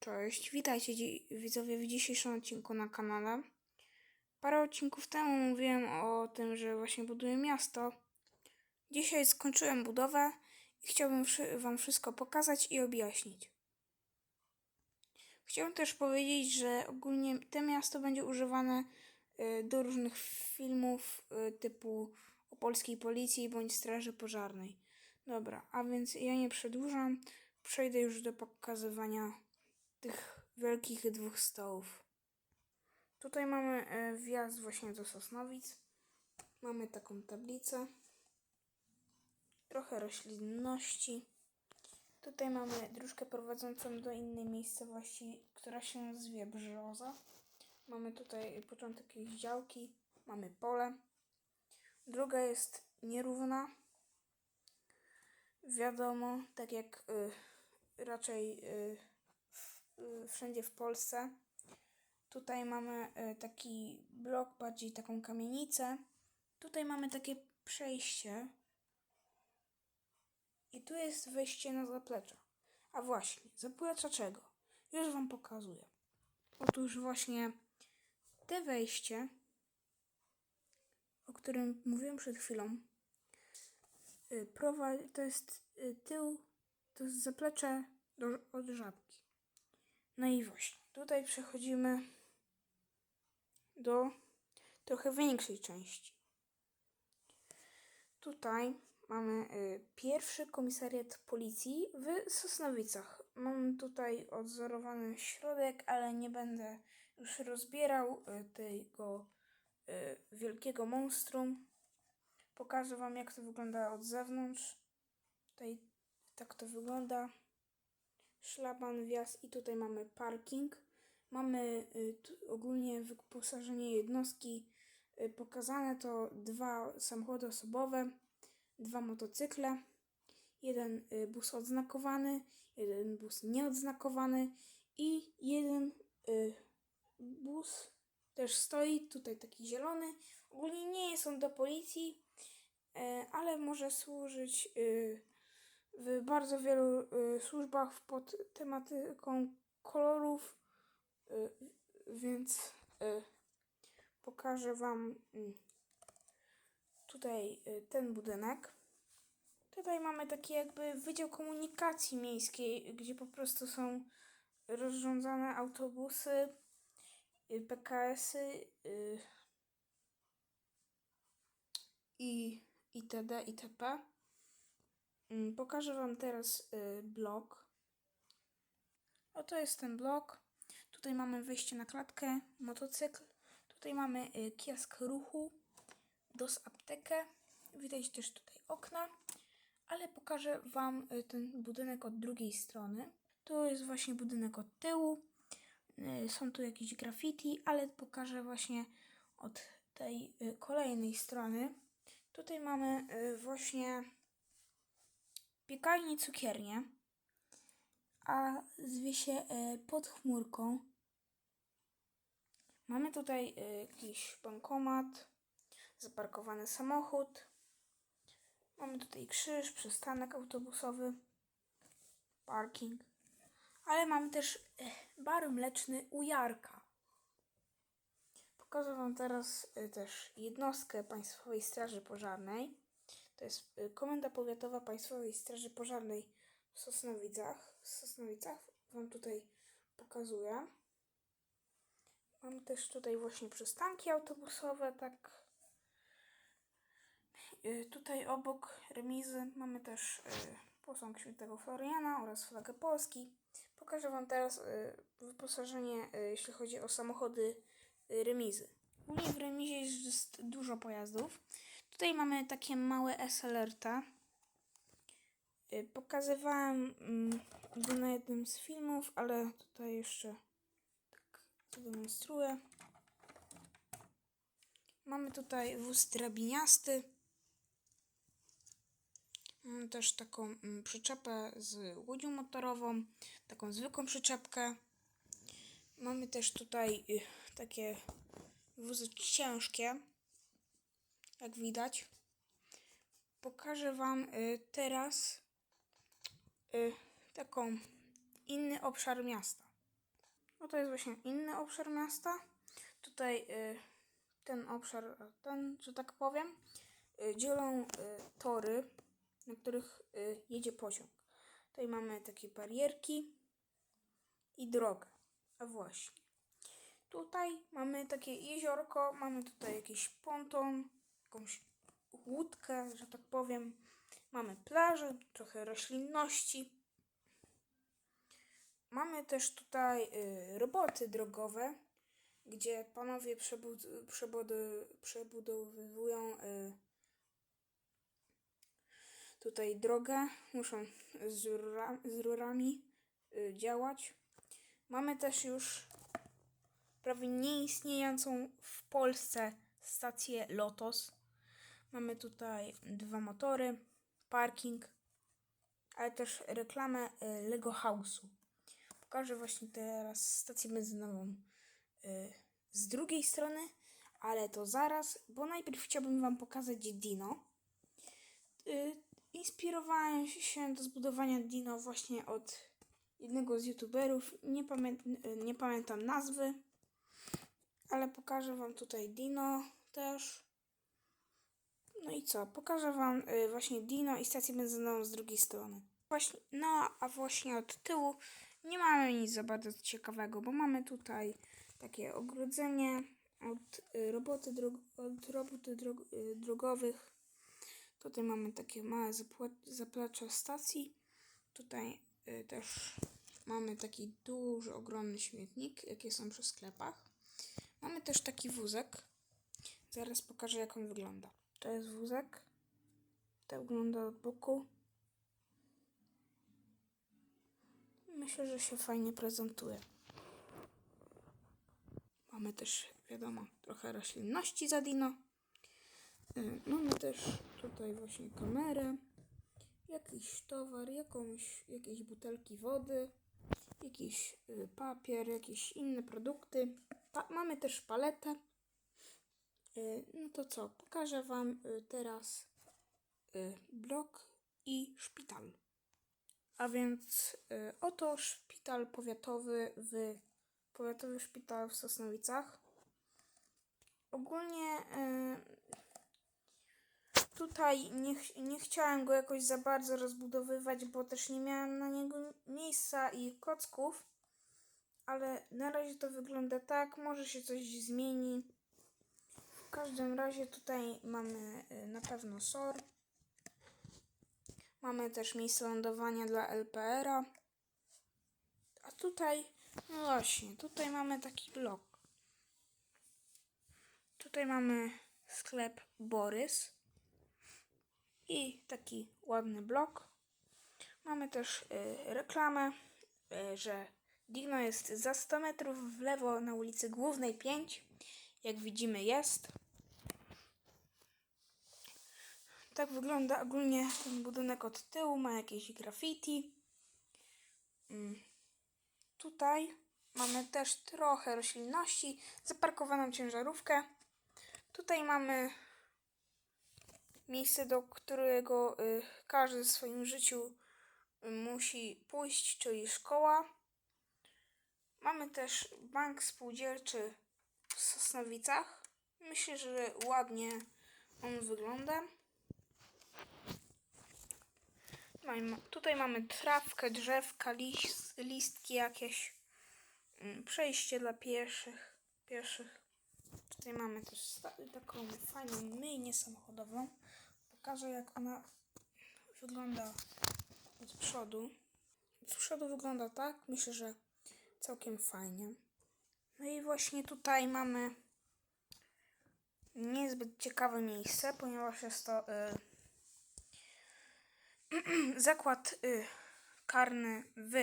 Cześć, witajcie widzowie w dzisiejszym odcinku na kanale. Parę odcinków temu mówiłem o tym, że właśnie buduję miasto. Dzisiaj skończyłem budowę i chciałbym wam wszystko pokazać i objaśnić. Chciałbym też powiedzieć, że ogólnie to miasto będzie używane y, do różnych filmów y, typu o polskiej policji bądź straży pożarnej. Dobra, a więc ja nie przedłużam, przejdę już do pokazywania tych wielkich dwóch stołów. Tutaj mamy e, wjazd właśnie do Sosnowic. Mamy taką tablicę. Trochę roślinności. Tutaj mamy dróżkę prowadzącą do innej miejscowości, która się zwie Brzoza. Mamy tutaj początek jakiejś działki. Mamy pole. Druga jest nierówna. Wiadomo, tak jak y, raczej y, wszędzie w Polsce. Tutaj mamy y, taki blok, bardziej taką kamienicę. Tutaj mamy takie przejście. I tu jest wejście na zaplecze. A właśnie, zaplecza czego? Już Wam pokazuję. Otóż właśnie te wejście, o którym mówiłem przed chwilą, y, prowadzi, to jest y, tył, to jest zaplecze do, od żabki. No i właśnie, tutaj przechodzimy do trochę większej części. Tutaj mamy y, pierwszy komisariat policji w Sosnowicach. Mam tutaj odzorowany środek, ale nie będę już rozbierał y, tego y, wielkiego monstrum. Pokażę Wam, jak to wygląda od zewnątrz. Tutaj tak to wygląda szlaban, wjazd i tutaj mamy parking. Mamy y, ogólnie wyposażenie jednostki y, pokazane to dwa samochody osobowe, dwa motocykle, jeden y, bus odznakowany, jeden bus nieodznakowany i jeden bus też stoi, tutaj taki zielony. Ogólnie nie jest on do policji, e, ale może służyć w bardzo wielu y, służbach pod tematyką kolorów, y, więc y, pokażę Wam y, tutaj y, ten budynek. Tutaj mamy taki jakby Wydział Komunikacji Miejskiej, gdzie po prostu są rozrządzane autobusy, y, PKS-y y, i itd. itp. Mm, Pokażę Wam teraz y, blok. Oto jest ten blok. Tutaj mamy wejście na klatkę, motocykl. Tutaj mamy y, kiosk ruchu, dos aptekę. Widać też tutaj okna, ale pokażę Wam y, ten budynek od drugiej strony. Tu jest właśnie budynek od tyłu. Są tu jakieś graffiti, ale pokażę właśnie od tej kolejnej strony. Tutaj mamy właśnie piekarnię cukiernię, a zwie się e, pod chmurką. Mamy tutaj e, jakiś bankomat, zaparkowany samochód. Mamy tutaj krzyż, przystanek autobusowy, parking. Ale mamy też e, bar mleczny u Jarka. Pokażę Wam teraz też jednostkę Państwowej Straży Pożarnej. To jest y, Komenda Powiatowa Państwowej Straży Pożarnej w Sosnowicach. W Sosnowicach Wam tutaj pokazuję. Mamy też tutaj właśnie przystanki autobusowe, tak. Y, Tutaj obok remizy mamy też y, posąg świętego Floriana oraz flagę Polski. Pokażę Wam teraz wyposażenie, jeśli chodzi o samochody remizy. Ogólnie w remizie jest dużo pojazdów. Tutaj mamy takie małe SLR-ta. Y, Pokazywałem mm, go na jednym z filmów, ale tutaj jeszcze tak zademonstruję. Mamy tutaj wóz drabiniasty. Mamy też taką mm, przyczepę z łodzią motorową, taką zwykłą przyczepkę. Mamy też tutaj y, takie wozy ciężkie, jak widać. Pokażę Wam y, teraz y, taką inny obszar miasta. No to jest właśnie inny obszar miasta. Tutaj y, ten obszar, ten, że tak powiem, dzielą tory, na których jedzie pociąg. Tutaj mamy takie barierki i drogę. A właśnie. Tutaj mamy takie jeziorko, mamy tutaj jakiś ponton, jakąś łódkę, że tak powiem. Mamy plażę, trochę roślinności. Mamy też tutaj y, roboty drogowe, gdzie panowie przebud- przebudowywują y, tutaj drogę. Muszą z, rura, z rurami y, działać. Mamy też już prawie nieistniejącą w Polsce stację Lotos. Mamy tutaj dwa motory, parking, ale też reklamę y, Lego House'u. Pokażę właśnie teraz stację benzynową y, z drugiej strony, ale to zaraz, bo najpierw chciałbym Wam pokazać Dino. Y, Inspirowałem się do zbudowania Dino właśnie od jednego z youtuberów, nie, pamię- nie pamiętam nazwy, ale pokażę Wam tutaj Dino też. No i co? Pokażę Wam y, właśnie Dino i stację benzynową z drugiej strony. Właśnie, no, a właśnie od tyłu nie mamy nic za bardzo ciekawego, bo mamy tutaj takie ogrodzenie od y, roboty, drog- od roboty drog- y, drogowych. Tutaj mamy takie małe zaplecze stacji. Tutaj y, też mamy taki duży, ogromny śmietnik, jakie są przy sklepach. Mamy też taki wózek. Zaraz pokażę, jak on wygląda. To jest wózek. Tak wygląda od boku. Myślę, że się fajnie prezentuje. Mamy też, wiadomo, trochę roślinności za Dino. Y, Mamy też tutaj właśnie kamerę, jakiś towar, jakąś, jakieś butelki wody, jakiś y, papier, jakieś inne produkty. Pa- mamy też paletę. Y, No to co, pokażę Wam y, teraz y, blok i szpital. A więc oto szpital powiatowy w powiatowy szpital w Sosnowicach. Ogólnie tutaj nie, nie chciałem go jakoś za bardzo rozbudowywać, bo też nie miałem na niego miejsca i kocków. Ale na razie to wygląda tak, może się coś zmieni. W każdym razie tutaj mamy y, na pewno SOR. Mamy też miejsce lądowania dla LPR-a. A tutaj, no właśnie, tutaj mamy taki blok. Tutaj mamy sklep Borys i taki ładny blok. Mamy też y, reklamę, y, że Dino jest za 100 metrów w lewo na ulicy Głównej 5. Jak widzimy jest. Tak wygląda ogólnie ten budynek od tyłu. Ma jakieś graffiti. Mm. Tutaj mamy też trochę roślinności, zaparkowaną ciężarówkę. Tutaj mamy miejsce, do którego y, każdy w swoim życiu y, musi pójść, czyli szkoła. Mamy też bank spółdzielczy w Sosnowicach. Myślę, że ładnie on wygląda. Tutaj, tutaj mamy trawkę, drzewka, lis, listki jakieś. Mm, Przejście dla pieszych. pieszych. Tutaj mamy też taką fajną myjnię samochodową. Pokażę jak ona wygląda od przodu. Z przodu wygląda tak. Myślę, że całkiem fajnie. No i właśnie tutaj mamy niezbyt ciekawe miejsce, ponieważ jest to y, zakład y, karny w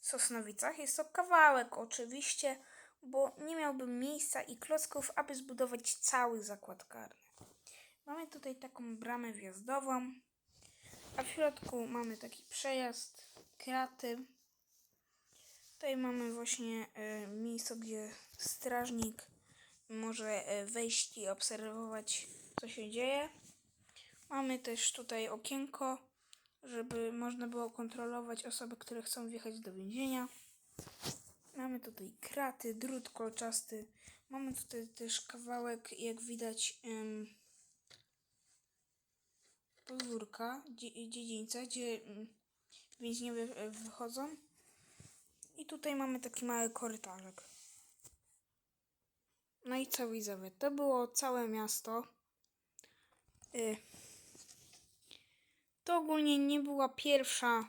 Sosnowicach. Jest to kawałek oczywiście, bo nie miałbym miejsca i klocków, aby zbudować cały zakład karny. Mamy tutaj taką bramę wjazdową, a w środku mamy taki przejazd, kraty. Tutaj mamy właśnie e, miejsce, gdzie strażnik może e, wejść i obserwować, co się dzieje. Mamy też tutaj okienko, żeby można było kontrolować osoby, które chcą wjechać do więzienia. Mamy tutaj kraty, drut kolczasty. Mamy tutaj też kawałek, jak widać, em, podwórka, dzie- dziedzińca, gdzie mm, więźniowie e, wychodzą. I tutaj mamy taki mały korytarzek. No i co widzowie, to było całe miasto. Y, To ogólnie nie była pierwsza,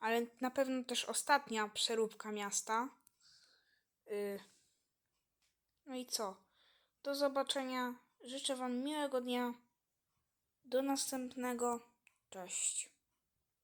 ale na pewno też ostatnia przeróbka miasta. Y, No i co? Do zobaczenia. Życzę Wam miłego dnia. Do następnego. Cześć.